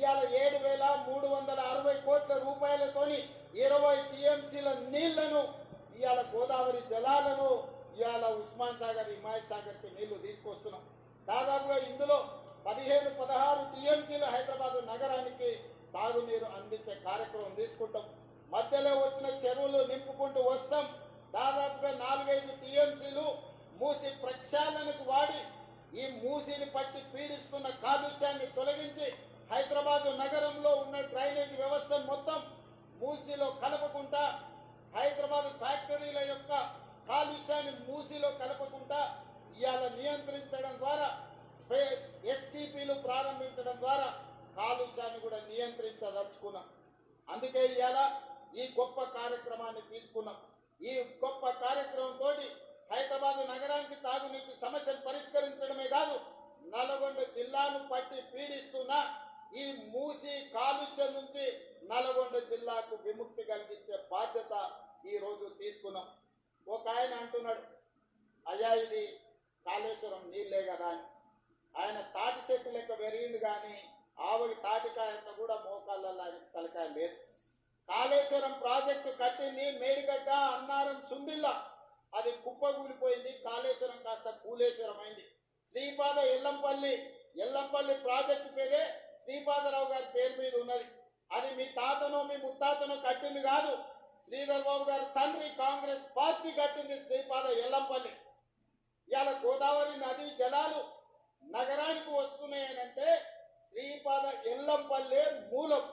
ఇవాళ ఏడు వేల మూడు వందల అరవై కోట్ల రూపాయలతోని ఇరవై టీఎంసీల నీళ్ళను ఇవాళ గోదావరి జలాలను ఇవాళ ఉస్మాన్ సాగర్ హిమాయత్ సాగర్కి నీళ్ళు తీసుకొస్తున్నాం. దాదాపుగా ఇందులో పదిహేను పదహారు టీఎంసీలు హైదరాబాద్ నగరానికి తాగునీరు అందించే కార్యక్రమం తీసుకుంటాం. మధ్యలో వచ్చిన చెరువులు నింపుకుంటూ వస్తాం దాదాపుగా నాలుగైదు టీఎంసీలు మూసి ప్రక్షాళనకు వాడి ఈ మూసిని పట్టి పీడిస్తున్న కాలుష్యాన్ని తొలగించి హైదరాబాద్ నగరంలో ఉన్న డ్రైనేజ్ వ్యవస్థ మొత్తం మూసిలో కలపకుండా హైదరాబాద్ ఫ్యాక్టరీల యొక్క కాలుష్యాన్ని మూసిలో కలపకుండా ఇవాళ నియంత్రించడం ద్వారా ఎస్టీపీలు ప్రారంభించడం ద్వారా కాలుష్యాన్ని కూడా నియంత్రించదలుచుకున్నాం. అందుకే ఇవాళ ఈ గొప్ప కార్యక్రమాన్ని తీసుకున్నాం. ఈ గొప్ప కార్యక్రమంతో హైదరాబాద్ నగరానికి తాగునీటి సమస్యను పరిష్కరించడమే కాదు నల్గొండ జిల్లాను పట్టి పీడిస్తున్న ఈ మూసి కాలుష్యం నుంచి నల్గొండ జిల్లాకు విముక్తి ఆయన అంటున్నాడు అయ్యా ఇది కాళేశ్వరం నీళ్ళే కదా ఆయన తాటి చెట్టు లెక్క పెరిగిండు కానీ ఆవుకి తాటికాయంత కూడా మోకాళ్ళల్లో ఆయన తలకాయ లేదు. కాళేశ్వరం ప్రాజెక్టు కట్టింది మేడిగడ్డ అన్నారం సుందిల్లా. అది కుప్పగూలిపోయింది కాళేశ్వరం కాస్త కూలేశ్వరం అయింది శ్రీపాద ఎల్లంపల్లి ఎల్లంపల్లి ప్రాజెక్టు పేరే శ్రీపాదరావు గారి పేరు మీద ఉన్నది. అది మీ తాతనో మీ ముత్తాతనో కట్టింది కాదు. శ్రీధర్ బాబు గారి తండ్రి కాంగ్రెస్ పార్టీ కట్టింది శ్రీపాద ఎల్లంపల్లి. ఇవాళ గోదావరి నది జలాలు నగరానికి వస్తున్నాయనంటే శ్రీపాద ఎల్లంపల్లె మూలం.